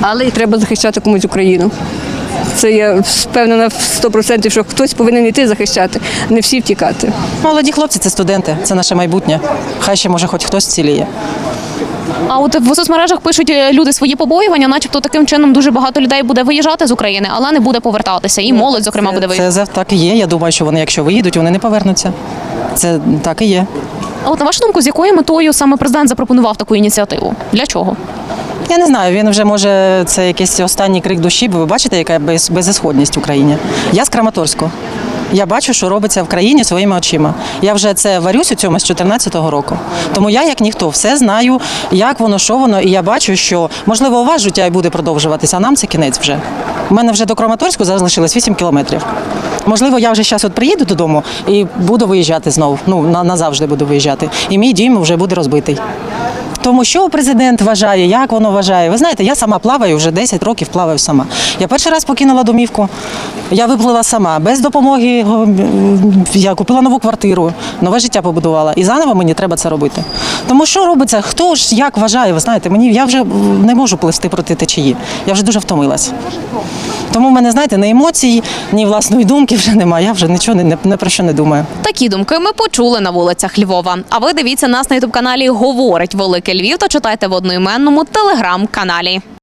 але і треба захищати комусь Україну. Це я впевнена в 100%, що хтось повинен йти захищати, не всі втікати. Молоді хлопці це студенти, це наше майбутнє. Хай ще може хоч хтось ціліє. А от в соцмережах пишуть е, люди свої побоювання, начебто таким чином дуже багато людей буде виїжджати з України, але не буде повертатися. І молодь, зокрема, буде виїжджати. Це, це так і є. Я думаю, що вони, якщо виїдуть, вони не повернуться. Це так і є. А от на вашу думку, з якою метою саме президент запропонував таку ініціативу? Для чого? Я не знаю, він вже може це якийсь останній крик душі, бо ви бачите, яка без, безісходність в Україні. Я з Краматорську. Я бачу, що робиться в країні своїми очима. Я вже це варюсь у цьому з 2014 року. Тому я, як ніхто, все знаю, як воно, що воно, і я бачу, що можливо у вас життя і буде продовжуватися, а нам це кінець вже. У мене вже до Краматорську залишилось 8 кілометрів. Можливо, я вже зараз от приїду додому і буду виїжджати знову. Ну на- назавжди буду виїжджати. І мій дім вже буде розбитий. Тому що президент вважає, як воно вважає. Ви знаєте, я сама плаваю вже 10 років плаваю сама. Я перший раз покинула домівку. Я виплила сама, без допомоги. Я купила нову квартиру, нове життя побудувала. І заново мені треба це робити. Тому що робиться? Хто ж як вважає? Ви знаєте, мені я вже не можу пливти проти течії. Я вже дуже втомилась. Тому в мене, знаєте, ні емоцій, ні власної думки вже немає. Я вже нічого не, не, не про що не думаю. Такі думки ми почули на вулицях Львова. А ви дивіться нас на ютуб каналі Говорить Велике Львів та читайте в одноіменному телеграм-каналі.